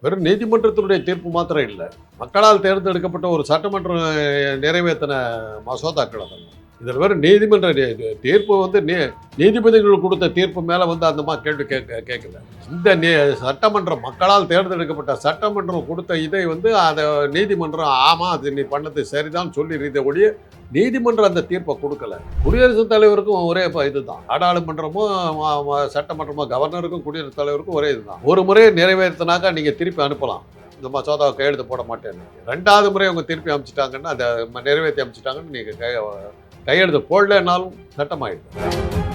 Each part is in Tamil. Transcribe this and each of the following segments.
வெறும் நீதிமன்றத்தினுடைய தீர்ப்பு மாத்திரம் இல்லை. மக்களால் தேர்ந்தெடுக்கப்பட்ட ஒரு சட்டமன்றம் நிறைவேற்றின மசோதாக்கள் அதெல்லாம். இதில் வேறு நீதிமன்ற தீர்ப்பு வந்து நீ நீதிபதிகள் கொடுத்த தீர்ப்பு மேலே வந்து அந்த மாதிரி கேள்வி கேட்க கேட்கல. இந்த நீ சட்டமன்றம் மக்களால் தேர்ந்தெடுக்கப்பட்ட சட்டமன்றம் கொடுத்த இதை வந்து அதை நீதிமன்றம் ஆமாம் அது நீ பண்ணது சரிதான் சொல்லி சொல்லிடுறத ஒழிய நீதிமன்றம் அந்த தீர்ப்பை கொடுக்கல. குடியரசுத் தலைவருக்கும் ஒரே இப்போ இதுதான். நாடாளுமன்றமும் சட்டமன்றமும் கவர்னருக்கும் குடியரசுத் தலைவருக்கும் ஒரே இதுதான். ஒரு முறை நிறைவேற்றினாக்கா நீங்கள் திருப்பி அனுப்பலாம். இந்த மசோதாவை கையெழுத்து போட மாட்டேன்னு. ரெண்டாவது முறை அவங்க திருப்பி அமைச்சிட்டாங்கன்னா அதை நிறைவேற்றி அமைச்சிட்டாங்கன்னு நீங்கள் கை கையெழுத்து போடலைன்னாலும் சட்டமாயிடுது.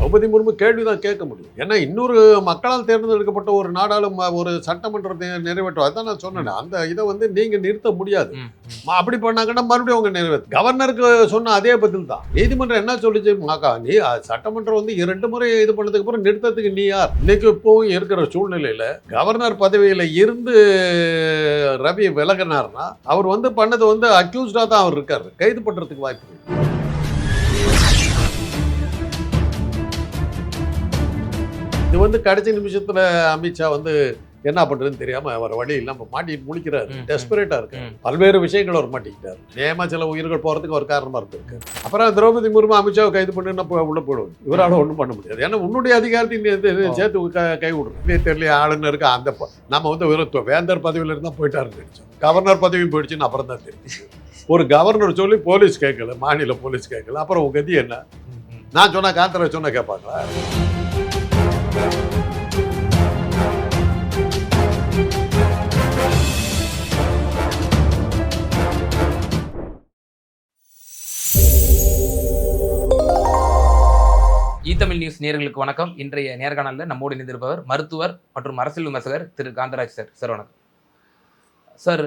திரௌபதி முர்மு கேள்வி தான் கேட்க முடியும். ஏன்னா இன்னொரு மக்களால் தேர்ந்தெடுக்கப்பட்ட ஒரு நாடாளும ஒரு சட்டமன்றத்தை நிறைவேற்றும். அதான் நான் சொன்னேன் அந்த இதை வந்து நீங்கள் நிறுத்த முடியாது. அப்படி பண்ணாங்கன்னா மறுபடியும் அவங்க நிறைவேற்று. கவர்னருக்கு சொன்ன அதே பதில் தான். நீதிமன்றம் என்ன சொல்லிச்சு? மாக்கா நீ சட்டமன்றம் வந்து இரண்டு முறை இது பண்ணதுக்கு அப்புறம் நிறுத்தத்துக்கு நீ யார்? இன்னைக்கு இப்போவும் இருக்கிற சூழ்நிலையில கவர்னர் பதவியில இருந்து ரவி விலகினார்னா அவர் வந்து பண்ணது வந்து அக்யூஸ்டா தான் அவர் இருக்காரு. கைது பண்றதுக்கு வாய்ப்பு இது வந்து கடைசி நிமிஷத்துல அமித்ஷா வந்து என்ன பண்றதுன்னு தெரியாம அவர் வழி இல்லாம மாட்டிட்டு முழிக்கிறாரு. ம், ம். டெஸ்பரேட்டா இருக்கு. பல்வேறு விஷயங்கள் அவர் மாட்டிக்கிட்டார். நியமா சில உயிர்கள் போறதுக்கு ஒரு காரணமா இருந்திருக்கு. அப்புறம் திரௌபதி முர்மு அமித்ஷாவை கைது பண்ணுன்னா உள்ள போடுவோம் இவரால ஒன்றும் பண்ண முடியாது. ஏன்னா உன்னுடைய அதிகாரத்தை நீ இது- இது ஓ. சேர்த்து க- விடுறோம் தெரியல ஆளுநருக்கு அந்த நம்ம வந்து வெறும் வேந்தர் பதவியில இருந்தா போயிட்டாருன்னு நினைச்சோம் கவர்னர் பதவியும் போயிடுச்சுன்னு அப்புறம் தான் தெரிஞ்சு ஒரு கவர்னர் சொல்லி போலீஸ் கேட்கல மாநில போலீஸ் கேட்கல. அப்புறம் உங்க கதி என்ன. நான் சொன்னா காந்தரை சொன்னா கேட்பாங்களா? தமிழ் நியூஸ் நேர்களுக்கு வணக்கம். இன்றைய நேர்காணலில் நம்மோடு இணைந்திருப்பவர் மருத்துவர் மற்றும் அரசியல் விமர்சகர் திரு காந்தராஜ் சார். சார் வணக்கம். சார்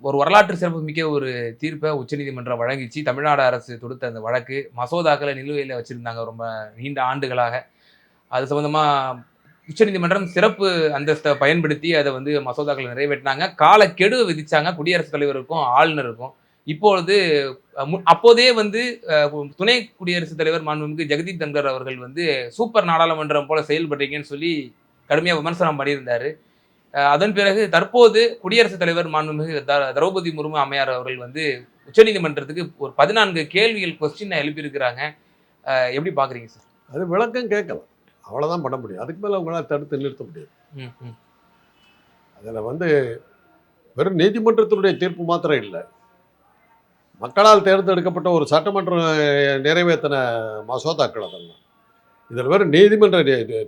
ஒரு வரலாற்று சிறப்புமிக்க ஒரு தீர்ப்பை உச்சநீதிமன்றம் வழங்கிச்சு. தமிழ்நாடு அரசு தொடுத்த அந்த வழக்கு மசோதாக்களை நிலுவையில் வச்சுருந்தாங்க ரொம்ப நீண்ட ஆண்டுகளாக. அது சம்மந்தமாக உச்சநீதிமன்றம் சிறப்பு அந்தஸ்தை பயன்படுத்தி அதை வந்து மசோதாக்களை நிறைவேற்றினாங்க. காலக்கெடு விதிச்சாங்க. குடியரசுத் தலைவருக்கும் ஆளுநருக்கும். இப்பொழுது அப்போதே வந்து துணை குடியரசுத் தலைவர் மாண்புமிகு ஜெகதீப் தங்கர் அவர்கள் வந்து சூப்பர் நாடாளுமன்றம் போல செயல்படுறீங்கன்னு சொல்லி கடுமையாக விமர்சனம் பண்ணியிருந்தார். அதன் பிறகு தற்போது குடியரசுத் தலைவர் மாண்புமிகு த- திரௌபதி முர்மு அம்மையார் அவர்கள் வந்து உச்சநீதிமன்றத்துக்கு ஒரு பதினான்கு கேள்விகள் கொஸ்டினை எழுப்பியிருக்கிறாங்க. எப்படி பார்க்குறீங்க சார்? அது விளக்கம் கேட்கலாம். அவ்வளவுதான் பண்ண முடியும். அதுக்கு மேல உங்களால் தடுத்து நிறுத்த முடியாது. அதில் வந்து வெறும் நீதிமன்றத்தினுடைய தீர்ப்பு மாத்திரம் இல்லை. மக்களால் தேர்ந்தெடுக்கப்பட்ட ஒரு சட்டமன்றம் நிறைவேற்றின மசோதாக்கள் அதெல்லாம். இதில் வெறும் நீதிமன்ற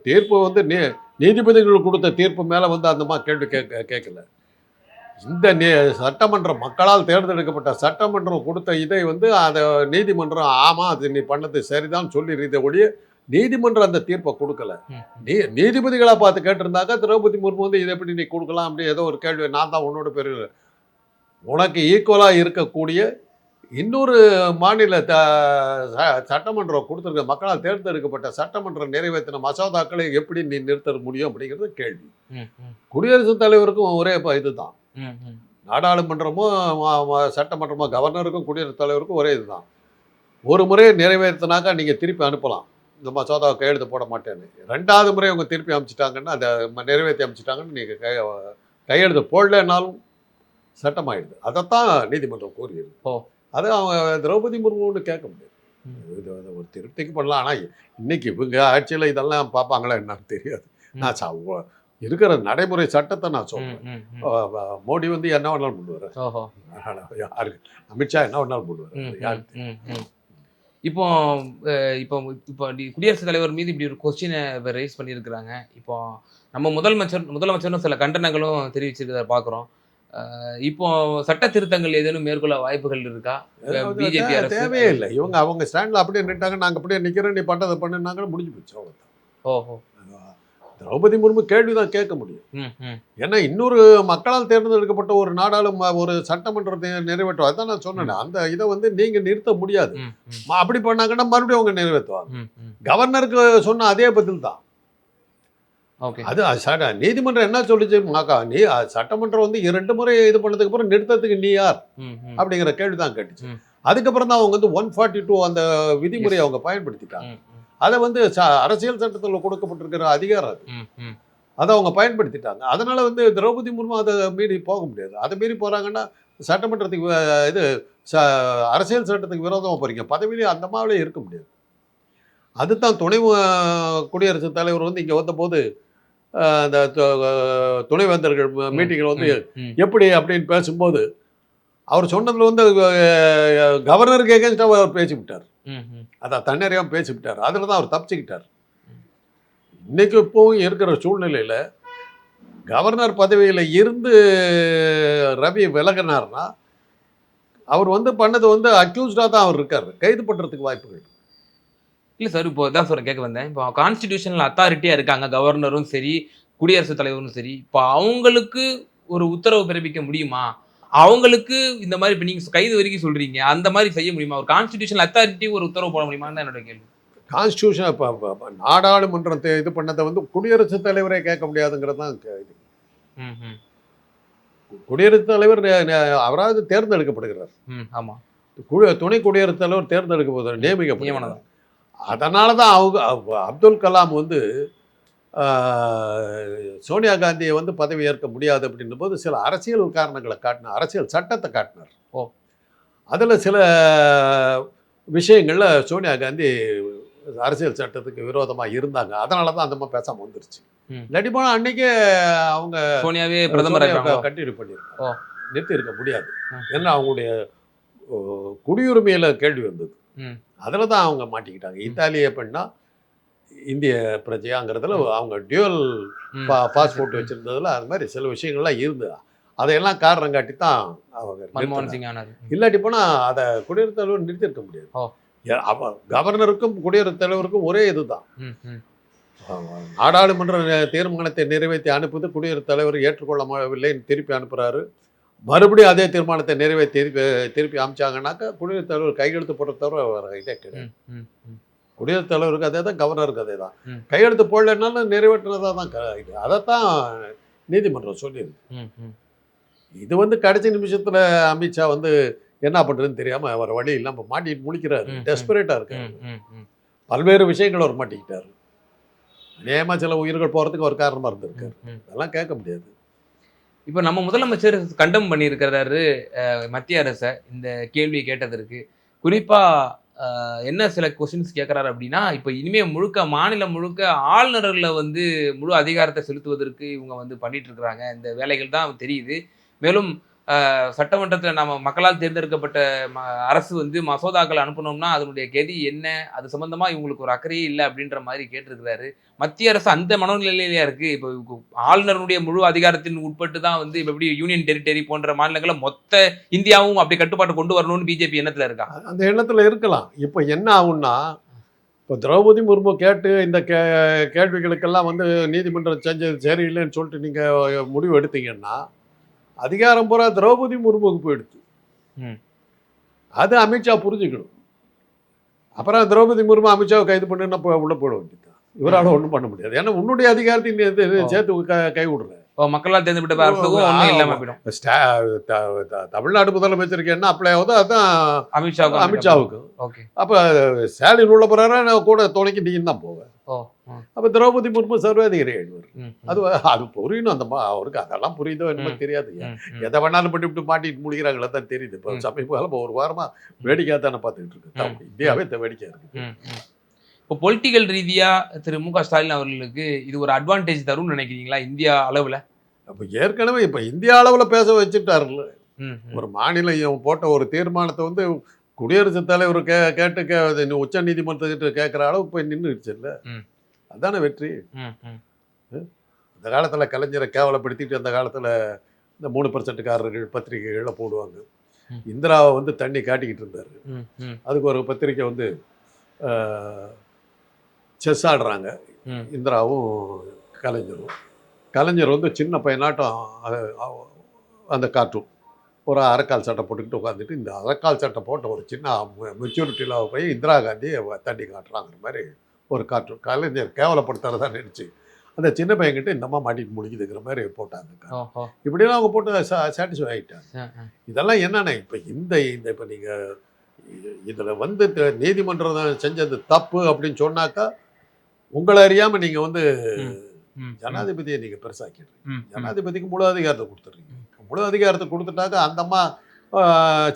தீர்ப்பு வந்து நீ நீதிபதிகள் கொடுத்த தீர்ப்பு மேலே வந்து அந்த மாதிரி கேள்வி கேட்க கேட்கல. இந்த நீ சட்டமன்றம் மக்களால் தேர்ந்தெடுக்கப்பட்ட சட்டமன்றம் கொடுத்த இதை வந்து அதை நீதிமன்றம் ஆமாம் அது நீ பண்ணது சரிதான் சொல்லிடுறத ஒழிய நீதிமன்றம் அந்த தீர்ப்பை கொடுக்கல. நீ நீதிபதிகளாக பார்த்து கேட்டிருந்தாக்கா திரௌபதி முர்மு வந்து இதை எப்படி நீ கொடுக்கலாம் அப்படி ஏதோ ஒரு கேள்வி. நான் தான் உன்னோட பேர் உனக்கு ஈக்குவலாக இருக்கக்கூடிய இன்னொரு மாநில த சட்டமன்றம் கொடுத்துருக்க மக்களால் தேர்ந்தெடுக்கப்பட்ட சட்டமன்றம் நிறைவேற்றின மசோதாக்களை எப்படி நீ நிறுத்த முடியும் அப்படிங்கிறது கேள்வி. குடியரசுத் தலைவருக்கும் ஒரே ப- இதுதான். நாடாளுமன்றமும் சட்டமன்றமும் கவர்னருக்கும் குடியரசுத் தலைவருக்கும் ஒரே இதுதான். ஒரு முறை நிறைவேற்றினாக்கா நீங்கள் திருப்பி அனுப்பலாம். இந்த மசோதாவை கையெழுத்து போட மாட்டேன்னு. ரெண்டாவது முறை அவங்க திருப்பி அனுப்பிச்சிட்டாங்கன்னா அதை ம- நிறைவேற்றி அனுப்பிச்சிட்டாங்கன்னு நீங்கள் கை கையெழுத்து போடலைன்னாலும் சட்டமாயிடுது. அதைத்தான் நீதிமன்றம் கூறியது. ஓ. அது அவங்க திரௌபதி முர்முன்னு கேட்க முடியாது. இது ஒரு திருப்திக்கு பண்ணலாம் ஆனால் இன்னைக்கு இவங்க ஆட்சியில் இதெல்லாம் பார்ப்பாங்களா என்னன்னு தெரியாது. நான் உ- இருக்கிற நடைமுறை சட்டத்தை நான் சொல்கிறேன் மோடி வந்து என்ன வேணாலும் பண்ணுவார். ஓஹோ. யாருக்கு அமித்ஷா என்ன வேணாலும் பண்ணுவார். யாரு ம், ம், ம். இப்போ இப்போ இப்போ குடியரசுத் தலைவர் மீது இப்படி ஒரு கொஸ்டினை ரைஸ் பண்ணியிருக்கிறாங்க. இப்போ நம்ம முதலமைச்சர் முதலமைச்சரும் சில கண்டனங்களும் தெரிவிச்சிருக்கிறத பார்க்குறோம் இப்போ சட்ட திருத்தங்கள் ஏதேனும் மேற்கொள்ள வாய்ப்புகள் இருக்கா? பிஜேபி அரசு? தேவையே இல்லை. இவங்க அவங்க ஸ்டாண்டில் அப்படியே நின்ட்டாங்க நாங்கள் அப்படியே நிற்கிறோம் நீ பண்ணதை பண்ணுனாங்க முடிஞ்சு போச்சு. ஓஹோ. திரௌபதி முர்மு கேள்வி தான் கேட்க முடியும். ஏன்னா இன்னொரு மக்களால் தேர்ந்தெடுக்கப்பட்ட ஒரு நாடாளும ஒரு சட்டமன்றத்தை நிறைவேற்றும். அதான் நான் சொன்னேன். அந்த இதை வந்து நீங்க நிறுத்த முடியாது. அப்படி பண்ணாங்கன்னா மறுபடியும் அவங்க நிறைவேற்றுவாங்க. கவர்னருக்கு சொன்ன அதே பதில் தான். அது அ- சட- நீதிமன்றம் என்ன சொல்லுச்சு? மாக்கா நீ சட்டமன்றம் வந்து இரண்டு முறை இது பண்ணதுக்கு அப்புறம் நிறுத்தத்துக்கு நீ யார்? அப்படிங்கிற கேள்வி தான் கேட்டுச்சு. அதுக்கப்புறம் தான் அவங்க வந்து ஒன் ஃபார்ட்டி டூ அந்த விதிமுறையை அவங்க பயன்படுத்திட்டாங்க. அதை வந்து ச- அரசியல் சட்டத்தில் கொடுக்கப்பட்டிருக்கிற அதிகாரம் அது. அதை அவங்க பயன்படுத்திட்டாங்க. அதனால வந்து திரௌபதி முர்மு அதை மீறி போக முடியாது. அதை மீறி போறாங்கன்னா சட்டமன்றத்துக்கு இது ச அரசியல் சட்டத்துக்கு விரோதமாக போறீங்க. பதவியிலே அந்த மாதிரிலே இருக்க முடியாது. அதுதான் துணை குடியரசுத் தலைவர் வந்து இங்கே வந்தபோது அந்த துணைவேந்தர்கள் மீட்டிங்கில் வந்து. எப்படி அப்படின்னு பேசும்போது அவர் சொன்னதுல வந்து கவர்னருக்கு எகேன்ஸ்டாக அவர் பேசிவிட்டார். அதான் தன்னறியாமல் பேசிவிட்டார். அதில் தான் அவர் தப்பிச்சுக்கிட்டார். இன்னைக்கு இப்போவும் இருக்கிற சூழ்நிலையில் கவர்னர் பதவியில் இருந்து ரவி விலகினார்னா அவர் வந்து பண்ணது வந்து அக்யூஸ்டாக தான் அவர் இருக்கார். கைது பண்ணுறதுக்கு வாய்ப்புகள் இல்ல சார் இப்போ தான் சொல்றேன் கேட்க வந்தேன். இப்போ கான்ஸ்டிடியூஷனல் அத்தாரிட்டியா இருக்காங்க கவர்னரும் சரி குடியரசுத் தலைவரும் சரி. இப்போ அவங்களுக்கு ஒரு உத்தரவு பிறப்பிக்க முடியுமா? அவங்களுக்கு இந்த மாதிரி இப்போ நீங்க கைது வரைக்கும் சொல்றீங்க அந்த மாதிரி செய்ய முடியுமா? ஒரு கான்ஸ்டிடியூஷனல் அத்தாரிட்டி ஒரு உத்தரவு போட முடியுமான்னு தான் என்னோட கேள்வி. கான்ஸ்டியூஷன் இப்போ நாடாளுமன்றத்தை இது பண்ணதை வந்து குடியரசுத் தலைவரே கேட்க முடியாதுங்கிறது தான் இது. குடியரசுத் தலைவர் அவராவது தேர்ந்தெடுக்கப்படுகிறார். ம், ஆமா. குடி துணை குடியரசுத் தலைவர் தேர்ந்தெடுக்கப்படுகிறார் நியமிக்கப்படுகிறார் அதனால தான் அவங்க அப்- அப்துல் கலாம் வந்து சோனியா காந்தியை வந்து பதவி ஏற்க முடியாது அப்படின்னும் போது சில அரசியல் காரணங்களை காட்டினார் அரசியல் சட்டத்தை காட்டினார் ஓ. அதில் சில விஷயங்களில் சோனியா காந்தி அரசியல் சட்டத்துக்கு விரோதமாக இருந்தாங்க அதனால தான் அந்த மாதிரி பேசாமல் வந்துருச்சு. இல்லாட்டி போனால் அன்னைக்கே அவங்க சோனியாவே பிரதமர் கண்டினியூ. பண்ணியிருக்காங்க நிறுத்தி இருக்க முடியாது. ஏன்னா அவங்களுடைய குடியுரிமையில கேள்வி வந்தது. அதில் தான் அவங்க மாட்டிக்கிட்டாங்க இத்தாலிய பெண்ணா இந்திய பிரஜையாங்கிறதுல அவங்க டியூவல் பா பாஸ்போர்ட் வச்சிருந்ததுல அது மாதிரி சில விஷயங்கள்லாம் இருந்தது? அதையெல்லாம் காரணம் காட்டி தான் அவங்க மன்மோகன். சிங் ஆனார். இல்லாட்டி போனால் அதை குடியரசுத் தலைவர் நிறுத்திருக்க முடியாது. கவர்னருக்கும் குடியரசுத் தலைவருக்கும் ஒரே இதுதான். நாடாளுமன்ற தீர்மானத்தை நிறைவேற்றி அனுப்புது குடியரசுத் தலைவர் ஏற்றுக்கொள்ளவில்லைன்னு திருப்பி அனுப்புறாரு. மறுபடியும் அதே தீர்மானத்தை நிறைவேற்றி திருப்பி திருப்பி அமிச்சாங்கன்னாக்கா குடியரசுத் தலைவர் கையெழுத்து போடுற தவிர இதே கிடையாது. குடியரசுத் தலைவருக்கு அதே தான் கவர்னருக்கு அதே தான். கையெழுத்து போடலைன்னாலும் நிறைவேற்றினதாக தான் இது அதைத்தான் நீதிமன்றம் சொல்லியிருக்கு. இது வந்து கடைசி நிமிஷத்தில் அமித்ஷா வந்து என்ன பண்ணுறதுன்னு தெரியாமல் அவர் வழி இல்லாமல் மாட்டிட்டு முழிக்கிறாரு ம், ம். டெஸ்பரேட்டாக இருக்காரு ம். பல்வேறு விஷயங்கள் அவர் மாட்டிக்கிட்டாரு நியமா சில உயிர்கள் போகிறதுக்கு ஒரு காரணமாக இருந்திருக்காரு ம். அதெல்லாம் கேட்க முடியாது இப்போ நம்ம முதலமைச்சர் கண்டம் பண்ணியிருக்கிறாரு மத்திய அரசை இந்த கேள்வியை கேட்டதற்கு குறிப்பா அஹ், என்ன சில கொஸ்டின்ஸ் கேட்குறாரு அப்படின்னா இப்போ இனிமேல் முழுக்க மாநிலம் முழுக்க ஆளுநர்களை வந்து முழு அதிகாரத்தை செலுத்துவதற்கு இவங்க வந்து பண்ணிட்டு இருக்கிறாங்க. இந்த வேலைகள் தான் தெரியுது. மேலும் சட்டமன்றத்தில் நம்ம மக்களால் தேர்ந்தெடுக்கப்பட்ட ம அரசு வந்து மசோதாக்கள் அனுப்பணும்னா அதனுடைய கதி என்ன? அது சம்மந்தமாக இவங்களுக்கு ஒரு அக்கறையே இல்லை அப்படின்ற மாதிரி கேட்டிருக்கிறாரு. மத்திய அரசு அந்த மனநிலையிலேயே இருக்குது இப்போ ஆளுநருடைய முழு அதிகாரத்தின் உட்பட்டு தான் வந்து இப்போ எப்படி யூனியன் டெரிட்டரி போன்ற மாநிலங்களை மொத்த இந்தியாவும் அப்படி கட்டுப்பாட்டு கொண்டு வரணும்னு பிஜேபி எண்ணத்தில் இருக்கா? அந்த எண்ணத்தில் இருக்கலாம். இப்போ என்ன ஆகும்னா இப்போ திரௌபதி முர்மு கேட்டு இந்த கே கேள்விகளுக்கெல்லாம் வந்து நீதிமன்றம் செஞ்சது சரியில்லைன்னு சொல்லிட்டு நீங்கள் முடிவு எடுத்தீங்கன்னா அதிகாரம் பூரா திரௌபதி முர்முக்கு போயிடுது ம். அது அமித்ஷா புரிஞ்சுக்கணும். அப்புறம் திரௌபதி முர்மு அமித்ஷாவை கைது பண்ணுன்னா போய் உள்ள போட வேண்டியது இவரால் ஒன்றும் பண்ண முடியாது. ஏன்னா உன்னுடைய அதிகாரத்தை நீ. சேர்த்து க- கை விடுற. மக்களால் தேர்ந்தெடுக்கப்பட்ட அரசுக்கும். ஒன்றும் போயிடும். தமிழ்நாடு முதலமைச்சருக்கு என்ன அப்ளை ஆகுதோ அதுதான் அமித்ஷாவுக்கும் அமித்ஷாவுக்கு ஓகே. அப்போ ஸ்டாலின் உள்ள போறாரா நான் கூட துணைக்கு நீயும் தான் போவேன். அப்போ திரௌபதி முர்மு சர்வாதிகாரி ஆயிடுவார். அது அது புரியணும் அந்த அவருக்கு அதெல்லாம் புரியுதோ என்னமோ. தெரியாது. எதை வேணாலும் பண்ணி விட்டு மாட்டிட்டு முடிக்கிறாங்களா தான் தெரியுது. இப்போ. சமீப காலம் ஒரு வாரமா வேடிக்கையாக தானே பார்த்துக்கிட்டு இருக்கு. இந்தியாவே இந்த வேடிக்கையா இருக்கு. ம், ம். இப்போ பொலிட்டிக்கல் ரீதியா திரு மு க ஸ்டாலின் அவர்களுக்கு இது ஒரு அட்வான்டேஜ் தரும்னு நினைக்கிறீங்களா இந்தியா அளவுல? அப்போ ஏற்கனவே இப்போ இந்தியா அளவில் பேச வச்சுட்டாருல்ல. ஒரு மாநிலம் போட்ட ஒரு தீர்மானத்தை வந்து குடியரசுத் தலைவர் கே கேட்டு கே உச்ச நீதிமன்றத்திட்ட கேட்குற அளவுக்கு போய் நின்றுச்சு இல்லை. அதானே வெற்றி. அந்த காலத்தில் கலைஞரை கேவலப்படுத்திட்டு அந்த காலத்தில் இந்த மூணு பர்சன்ட்காரர்கள் பத்திரிகைகளில் போடுவாங்க. இந்திராவை வந்து தண்ணி காட்டிக்கிட்டு இருந்தார். அதுக்கு ஒரு பத்திரிக்கை வந்து செஸ் ஆடுறாங்க. இந்திராவும் கலைஞரும். கலைஞர் வந்து சின்ன பையனாட்டம் அந்த கார்ட்டூன். ஒரு அரைக்கால் சட்டை போட்டுக்கிட்டு உட்காந்துட்டு இந்த அரைக்கால் சட்டை போட்ட ஒரு சின்ன மெச்சூரிட்டியில் போய் இந்திரா காந்தி அவ தண்ணி காட்டுறாங்கிற மாதிரி ஒரு கார்ட்டூன் கலைஞர் கேவலப்படுத்துறதா நினச்சி அந்த சின்ன பையன்கிட்ட இந்தம்மா மாட்டிட்டு முடிக்குதுங்கிற மாதிரி போட்டாங்க. இப்படிலாம் அவங்க போட்டு சாட்டிஸ்ஃபை ஆகிட்டாங்க. இதெல்லாம் என்னென்ன இப்போ இந்த இந்த இப்போ நீங்கள் இது- இதுல வந்து நீதிமன்றம் செஞ்சது தப்பு அப்படின்னு சொன்னாக்கா உங்களை அறியாம நீங்க வந்து ஜனாதிபதியை நீங்க பெருசாக்கிடுறீங்க. ஜனாதிபதிக்கு முழு அதிகாரத்தை கொடுத்துறீங்க முழு அதிகாரத்தை கொடுத்துட்டாக்கா அந்த அம்மா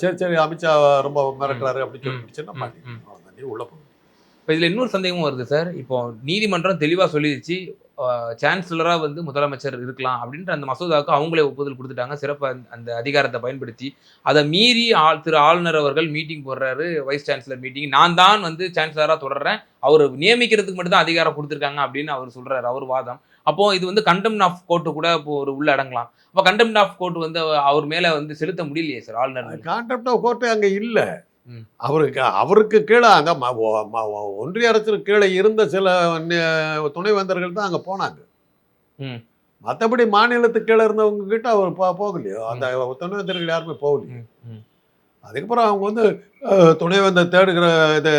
சரி சரி அமித்ஷா ரொம்ப மிரட்டுறாரு அப்படின்னு ம், சொல்லிடுச்சுன்னா ம், மாட்டீங்க ம். அவ்வளவுதான், நீ உள்ள போங்க இப்போ இதில் இன்னொரு சந்தேகமும் வருது சார். இப்போ நீதிமன்றம் தெளிவாக சொல்லிடுச்சு சான்சலராக வந்து முதலமைச்சர் இருக்கலாம் அப்படின்ற அந்த மசோதாவுக்கு அவங்களே ஒப்புதல் கொடுத்துட்டாங்க. சிறப்பாக அந்த- அதிகாரத்தை பயன்படுத்தி. அதை மீறி ஆள் திரு ஆளுநர் அவர்கள் மீட்டிங் போடுறாரு வைஸ் சான்சலர் மீட்டிங் நான் தான் வந்து சான்சலராக தொடர்றேன். அவர் நியமிக்கிறதுக்கு மட்டும்தான் அதிகாரம் கொடுத்துருக்காங்க அப்படின்னு அவர் சொல்கிறார் அவர் வாதம். அப்போது இது வந்து கண்டெம்ட் ஆஃப் கோர்ட்டு கூட இப்போ ஒரு உள்ள அடங்கலாம். அப்போ கண்டெம்ட் ஆஃப் கோர்ட் வந்து அவர் மேலே வந்து செலுத்த முடியலையே சார் ஆளுநர் மேல. ஆஃப் கோர்ட்டு அங்கே இல்லை. அவருக்கு அவருக்கு கீழே அந்த ஒன்றிய அரசுக்கு கீழே இருந்த சில துணைவேந்தர்கள் தான் அங்க போனாங்க. ம். மற்றபடி மாநிலத்துக்கு கீழே இருந்தவங்க கிட்ட அவர் போகலையோ அந்த துணைவேந்தர்கள் யாருமே போகலையோ. அதுக்கப்புறம் அவங்க வந்து துணைவேந்தர் தேடுகிற இது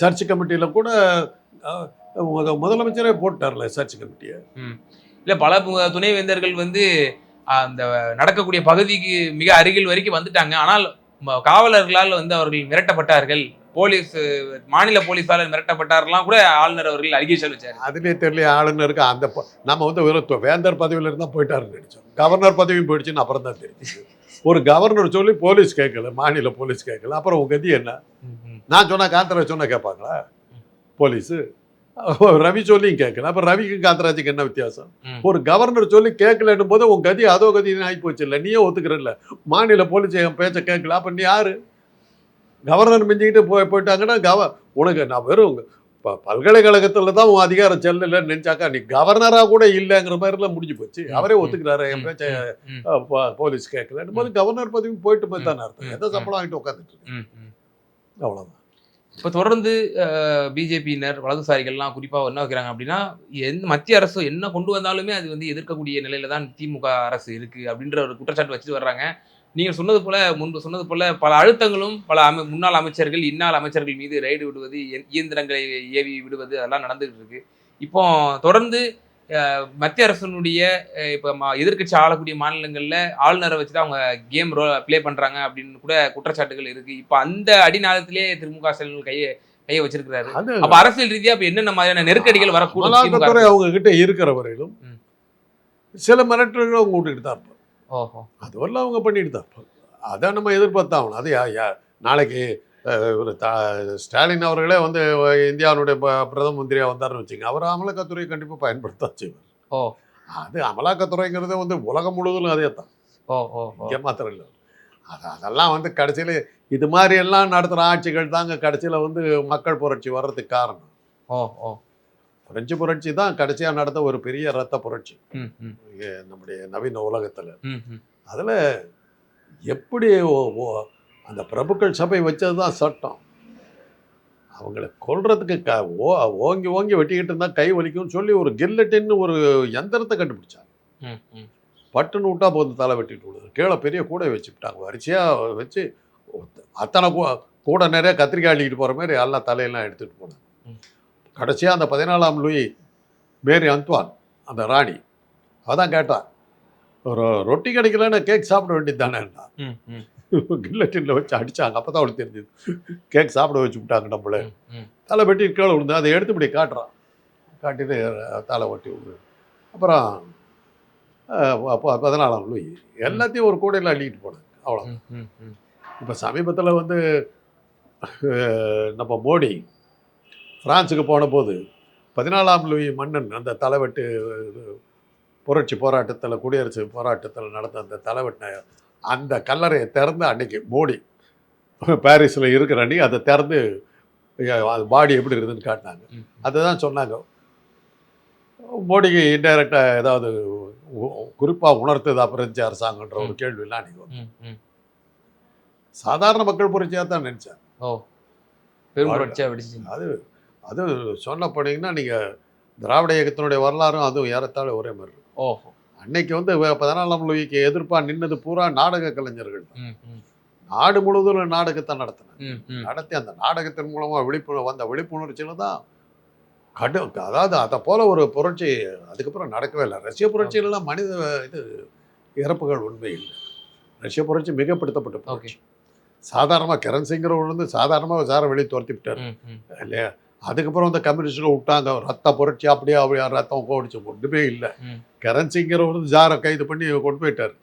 சர்ச் கமிட்டியில் கூட முதலமைச்சரே போட்டார்ல சர்ச் கமிட்டியை. இல்ல பல துணைவேந்தர்கள் வந்து அந்த நடக்கக்கூடிய பகுதிக்கு மிக அருகில் வரைக்கும் வந்துட்டாங்க. ஆனால் காவலர்களால் வந்து அவர்கள் மிரட்டப்பட்டார்கள். போலீஸ் மாநில போலீஸால் மிரட்டப்பட்டார்கள்லாம் கூட ஆளுநர் அவர்கள் அலிகேஷன் வச்சாரு அதுலேயே தெரியல ஆளுநருக்கு அந்த நம்ம வந்து வெறும் வேந்தர் பதவியில் இருந்தால் போயிட்டாருன்னு நினைச்சோம். கவர்னர் பதவியும் போயிடுச்சுன்னு அப்புறம் தான் தெரிஞ்சுச்சு ஒரு கவர்னர் சொல்லி போலீஸ் கேட்கல மாநில போலீஸ் கேட்கல. அப்புறம் உங்க கதி என்ன? நான் சொன்னா காந்தராஜ் சொன்னா கேட்பாங்களா? போலீஸு ரவி சொல்லியும் கேட்கல. அப்ப ரவிக்கும் காந்தராஜுக்கு என்ன வித்தியாசம். ஒரு கவர்னர் சொல்லி கேட்கலன்னும் போது உன் கதி அதோ கதின்னு ஆகி போச்சு இல்லை. நீயே ஒத்துக்கிறல்ல மாநில போலீஸ் என் பேச்சை கேட்கல? அப்ப நீ யாரு? கவர்னர் மிஞ்சிக்கிட்டு போய் போயிட்டாங்கன்னா கவ உனக்கு நான் வெறும் இப்போ பல்கலைக்கழகத்தில் தான் உன் அதிகாரம் செல்லலைன்னு நினச்சாக்கா நீ கவர்னராக கூட இல்லைங்கிற மாதிரிலாம் முடிஞ்சு போச்சு. அவரே ஒத்துக்கிறாரு. என் பேச்சை போலீஸ் கேட்கலன்னும் போது கவர்னர் பதவி போயிட்டு போய் தானே அர்த்தம். ம். எந்த சம்பளம் வாங்கிட்டு உட்காந்துட்டு. அவ்வளோதான் இப்போ தொடர்ந்து பிஜேபியினர் வலதுசாரிகள்லாம் குறிப்பாக என்ன வைக்கிறாங்க அப்படின்னா எந்த மத்திய அரசு என்ன கொண்டு வந்தாலுமே அது வந்து எதிர்க்கக்கூடிய நிலையில தான் திமுக அரசு இருக்குது அப்படின்ற ஒரு குற்றச்சாட்டு வச்சுட்டு வர்றாங்க. நீங்கள் சொன்னது போல முன்பு சொன்னது போல பல அழுத்தங்களும் பல அமை முன்னாள் அமைச்சர்கள் இன்னால் அமைச்சர்கள் மீது ரைடு விடுவது இயந்திரங்களை ஏவி விடுவது அதெல்லாம் நடந்துகிட்டு இருக்கு. இப்போ தொடர்ந்து மத்திய அரசினுடைய இப்ப ம- எதிர்க்கட்சி ஆளக்கூடிய மாநிலங்கள்ல ஆளுநரை வச்சு தான் அவங்க கேம் ரோ ப்ளே பண்றாங்க அப்படின்னு கூட குற்றச்சாட்டுகள் இருக்கு. இப்போ அந்த அடிநாதத்திலே திரு மு க ஸ்டாலின் கையை கையை வச்சிருக்கிறாரு. அப்ப அரசியல் ரீதியா இப்ப என்னென்ன மாதிரியான நெருக்கடிகள் அரசு? அவங்க கிட்ட இருக்கிற வரையிலும். சில மிரட்டல்களை அவங்க விட்டுக்கிட்டு தான் இருப்பாங்க. ஓஹோ. அதுவெல்லாம் அவங்க பண்ணிட்டு தான் இருப்பாங்க. அதை நம்ம எதிர்பார்த்தாகணும் அது நாளைக்கு இவரு த- ஸ்டாலின் அவர்களே வந்து இந்தியாவுடைய ப- பிரதம மந்திரியா வந்தாருன்னு வச்சுங்க அவர் அமலாக்கத்துறையை கண்டிப்பாக பயன்படுத்த செய்வார். ஓ. அது அமலாக்கத்துறைங்கிறது வந்து உலகம் முழுவதும் அதே தான் ஓ ஓ. இங்கே மாத்திரம் இல்லை. அது அதெல்லாம் வந்து கடைசியில் இது மாதிரி எல்லாம் நடத்துகிற ஆட்சிகள் தாங்க கடைசியில் வந்து மக்கள் புரட்சி வர்றதுக்கு காரணம். ஓ ஓ. பிரெஞ்சு புரட்சி தான் கடைசியாக நடந்த ஒரு பெரிய ரத்த புரட்சி. நம்முடைய நவீன உலகத்தில். அதில் எப்படி ஓ- ஓ- அந்த பிரபுக்கள் சபை வச்சது தான் சட்டம். அவங்கள கொல்றதுக்கு க ஓ ஓங்கி ஓங்கி வெட்டிக்கிட்டு இருந்தால் கை வலிக்கும்னு சொல்லி ஒரு கில்லட்டின்னு ஒரு யந்திரத்தை கண்டுபிடிச்சாங்க. ம் ம். பட்டுன்னு விட்டா போதும் தலை வெட்டிட்டு விடுது கீழே பெரிய கூடை வச்சுவிட்டாங்க வரிசையாக வச்சு அத்தனை கூட நிறைய கத்திரிக்காய் அள்ளிக்கிட்டு போகிற மாதிரி எல்லாம் தலையெல்லாம் எடுத்துகிட்டு போனாங்க. கடைசியாக அந்த பதினாலாம் லூயி மேரி அந்த்வான் அந்த ராணி அதான் கேட்டா ஒரு ரொட்டி கிடைக்கலன்னா கேக் சாப்பிட வேண்டியது தானேன்னா கில்லட்டின்ல வச்சு அடிச்சாங்க. அப்போ தான் அவளுக்கு தெரிஞ்சது. கேக் சாப்பிட வச்சு விட்டாங்க நம்மள. தலை வெட்டி கீழே விழுந்து அதை எடுத்து இப்படி காட்டுறான். காட்டிட்டு தலை ஒட்டி விடு அப்புறம் அப்போ பதினாலாம் லூயி எல்லாத்தையும் ஒரு கூடையில் அள்ளிக்கிட்டு போனாங்க. அவ்வளோ இப்போ சமீபத்தில் வந்து நம்ம மோடி பிரான்ஸுக்கு போன போது பதினாலாம் லூயி மன்னன் அந்த தலைவெட்டு புரட்சி போராட்டத்தில் குடியரசு போராட்டத்தில் நடந்த அந்த தலைவெட்டின அந்த கல்லறையை திறந்து அன்னைக்கு மோடி பாரிஸில் இருக்கிற அன்னைக்கு அதை திறந்து அது பாடி எப்படி இருக்குதுன்னு காட்டினாங்க. ம். அதுதான் சொன்னாங்க. மோடிக்கு இன்டைரக்டாக ஏதாவது குறிப்பாக உணர்த்துதா பிரெஞ்சு அரசாங்கன்ற ஒரு கேள்வியெல்லாம் அன்றைக்கி ம் ம். சாதாரண மக்கள் புரட்சியாக தான் நினச்சேன். ஓ அது அது சொன்ன போனீங்கன்னா நீங்கள் திராவிட இயக்கத்தினுடைய வரலாறும் அதுவும் ஏறத்தாழ ஒரே மாதிரி இருக்கும் ஓஹோ. அன்னைக்கு வந்து பதினாலாம் லூயிக்கு எதிர்ப்பாக நின்னது பூரா நாடக கலைஞர்கள் நாடு முழுவதும் நாடகத்தை ம் நடத்தி அந்த நாடகத்தின் மூலமாக விழிப்புணர்வு வந்த விழிப்புணர்ச்சியில் தான் கடு அதாவது அதை போல ஒரு புரட்சி அதுக்கப்புறம் நடக்கவே இல்லை. ரஷ்ய புரட்சியிலலாம் மனித இது இறப்புகள் உண்மை இல்லை. ரஷ்ய புரட்சி மிகப்படுத்தப்பட்ட புரட்சி. சாதாரணமாக கிரண் சிங்கிறவர் வந்து சாதாரணமாக சாரை வெளியே துரத்தி விட்டார். இல்லையா? அதுக்கப்புறம் இந்த கம்யூனிஸ்டில் விட்டாங்க ரத்த புரட்சி அப்படியே அப்படியே ரத்தம் கோடிச்சு ஒன்றுமே இல்லை. சிங்கிறவர் வந்து ஜாரை கைது பண்ணி கொண்டு போயிட்டார்.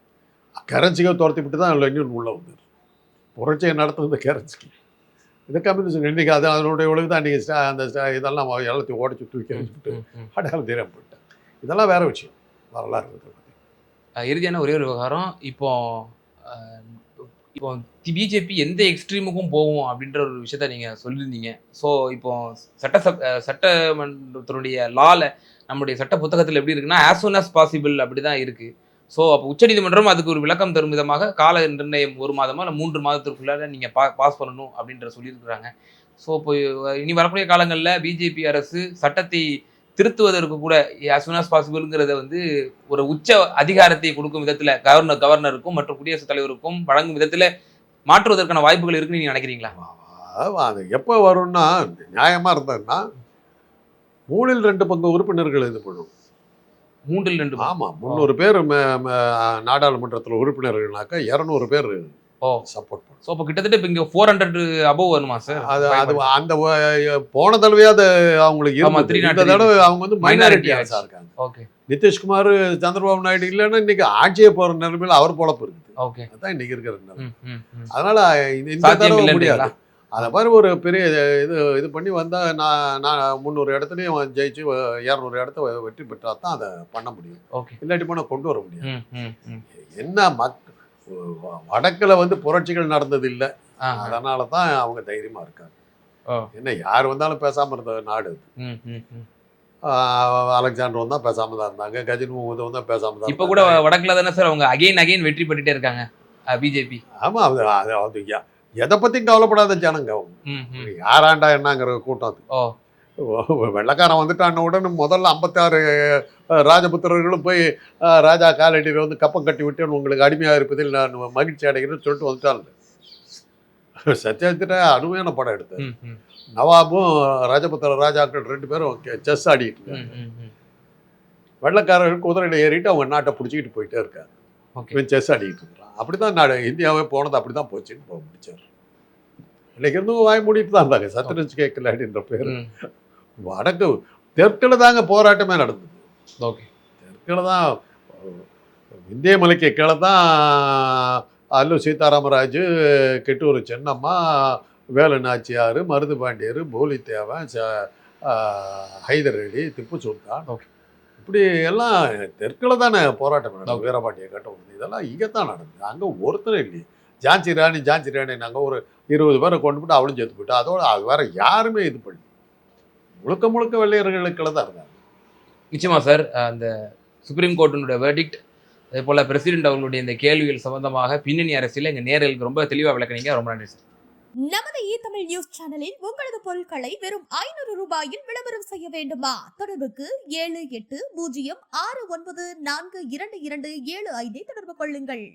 கரண் சிங்கை துரத்தி விட்டு தான் லெனின் உள்ளே வந்தார். புரட்சியை நடத்துனது கரண் சிங் இந்த கம்யூனிஸ்ட் இன்னைக்கு அது அதனுடைய ஒழுங்கு தான் இன்றைக்கி அந்த இதெல்லாம் எல்லாத்தையும் உடச்சி தூக்கி ம். அடையாளம் தெரியாமல் போயிட்டேன் இதெல்லாம் வேற விஷயம். வரலாறு இதை. அஹ் இறுதியான ஒரே ஒரு விவகாரம். இப்போ அஹ், இப்போ பிஜேபி எந்த எக்ஸ்ட்ரீமுக்கும் போகும் அப்படின்ற ஒரு விஷயத்த நீங்க சொல்லியிருந்தீங்க. ஸோ இப்போ சட்ட சட்டமன்றத்தினுடைய லால நம்முடைய சட்ட புத்தகத்தில் எப்படி இருக்குன்னா ஆஸ் சூன் ஆஸ் பாசிபிள் அப்படி தான் இருக்கு. ஸோ அப்போ உச்சநீதிமன்றம் அதுக்கு ஒரு விளக்கம் தரும் விதமாக கால நிர்ணயம் ஒரு மாதமா இல்லை மூன்று மாதத்திற்குள்ளார நீங்கள் பா பாஸ் பண்ணணும் அப்படின்ற சொல்லியிருக்கிறாங்க. ஸோ இப்போ இனி வரக்கூடிய காலங்களில் பிஜேபி அரசு சட்டத்தை திருத்துவதற்கு கூட as soon as பாசிபிள்ங்கிறத வந்து ஒரு உச்ச அதிகாரத்தை கொடுக்கும் விதத்துல கவர்னர் கவர்னருக்கும் மற்றும் குடியரசுத் தலைவருக்கும் வழங்கும் விதத்துல மாற்றுவதற்கான வாய்ப்புகள் இருக்குன்னு நீங்க நினைக்கிறீங்களா? அது எப்போ வரும்னா நியாயமாக இருந்ததுன்னா மூணில் ரெண்டு பங்கு உறுப்பினர்கள் இது பண்ணும். மூன்றில் ரெண்டு. ஆமாம் முந்நூறு பேர் நாடாளுமன்றத்தில் உறுப்பினர்கள்னாக்கா இரநூறு பேர் ஓ. சப்போர்ட் பண்ணும் ஸோ இப்போ கிட்டத்தட்ட இப்போ இங்கே ஃபோர் ஹண்ட்ரட் அபோவ் வருமா சார் அது அது அந்த போன தடவையே அது அவங்களுக்கு ஆமா, இருந்தது. 303 இந்த தடவை அவங்க வந்து மைனாரிட்டி ஆச்சு. அரசா இருக்காங்க. ஓகே நிதிஷ்குமார் சந்திரபாபு நாயுடு இல்லைன்னா இன்னைக்கு ஆட்சியே போற நிலைமையில அவர் பொழப்பு இருக்குது. ஓகே அதான் இன்னைக்கு இருக்கிற நிலைமை. அதனால இந்த- தடவை? முடியாது. அதை மாதிரி ஒரு பெரிய இது இது பண்ணி வந்தா நான் நான் முந்நூறு இடத்துலையும் ஜெயிச்சு இரநூறு இடத்த வெற்றி பெற்றா தான் அதை பண்ண முடியும். ஓகே இல்லாட்டி போனால் கொண்டு வர முடியாது. ம் ம் ம். என்ன மக் வடக்குல வந்து புரட்சிகள் நடந்தது இல்லை ஆ அதனால தான் அவங்க தைரியமா இருக்காங்க. என்ன யார் வந்தாலும் பேசாம இருந்த நாடு இது. ம் ம் ம். ஆஹ் அலெக்சாண்டர் வந்தா பேசாம தான் இருந்தாங்க. கஜின் முகமது வந்தா பேசாம தான் இப்போ கூட வடக்குல தானே சார் அவங்க அகைன் அகைன் வெற்றி பெற்றுட்டே இருக்காங்க பிஜேபி ஆமா அது அது அது எதை பத்தியும் கவலைப்படாத ஜனங்க அவங்க. யாராண்டா என்னங்கிற கூட்டம் அது. வெள்ளைக்காரன் வந்துட்டான உடனே முதல்ல ஐம்பத்தாறு ராஜபுத்திரர்களும் போய் ராஜா காலடியில் வந்து கப்பம் கட்டி விட்டு உங்களுக்கு அடிமையாக இருப்பதில் நான் மகிழ்ச்சி அடைகிறேன்னு சொல்லிட்டு வந்துட்டாங்க சத்யஜித்த அருமையான படம் ம் நவாபும் ராஜபுத்திர ராஜாக்கள் ரெண்டு பேரும் செஸ் ஆடிட்டு இருக்காங்க. வெள்ளைக்காரர்கள் குதிரையில் ஏறிட்டு அவங்க நாட்டை பிடிச்சிக்கிட்டு போயிட்டே இருக்காங்க. இவன் செஸ் ஆடிட்டு இருக்கிறான். அப்படிதான் நாடு இந்தியாவே போனது அப்படிதான் போச்சுன்னு போக முடிச்சார். இன்னைக்கு இருந்தும் வாய் மூடிட்டு தான் இருந்தாங்க. சத்யராஜ் கேட்கலாடின்ற பேர். வடக்கு தெற்கில் தாங்க போராட்டமே நடந்தது. ஓகே. தெற்கில் தான் இந்திய மலைக்கு கீழே தான் அல்லு சீதாராமராஜு கெட்டூர் சென்னம்மா வேலு நாச்சியார் மருது பாண்டியர் பூலித்தேவன் ஹைதர் அலி திப்பு சுல்தான். இப்படி எல்லாம் தெற்கில் தானே போராட்டம் நடந்தது. வீரபாண்டிய கட்டம் இதெல்லாம் இங்கே தான் நடந்தது. அங்கே ஒருத்தரும் இல்லையே. ஜான்சி ராணி ஜான்சி ராணி நாங்கள் ஒரு இருபது பேரை கொண்டு போட்டு அவளும் சேர்த்து போயிட்டா அதோட அது வேற யாருமே இது பண்ணி முழுக்க முழுக்க வெள்ளையர்களுக்குள்ள தான் இருந்தாங்க. நிச்சயமா சார். அந்த சுப்ரீம் கோர்ட்டினுடைய வெர்டிக்ட் அதே போல பிரசிடென்ட் அவர்களுடைய இந்த கேள்விகள் சம்பந்தமாக பின்னணி அரசியல் எங்க நேர்களுக்கு ரொம்ப தெளிவா விளக்குனீங்க. ரொம்ப நன்றி சார். நமது இ தமிழ் நியூஸ் சேனலில் உங்களது பொருட்களை வெறும் ஐநூறு ரூபாயில் விளம்பரம் செய்ய வேண்டுமா? தொடர்புக்கு ஏழு எட்டு பூஜ்ஜியம் ஆறு ஒன்பது நான்கு இரண்டு இரண்டு ஏழு ஐந்தை தொடர்பு கொள்ளுங்கள்.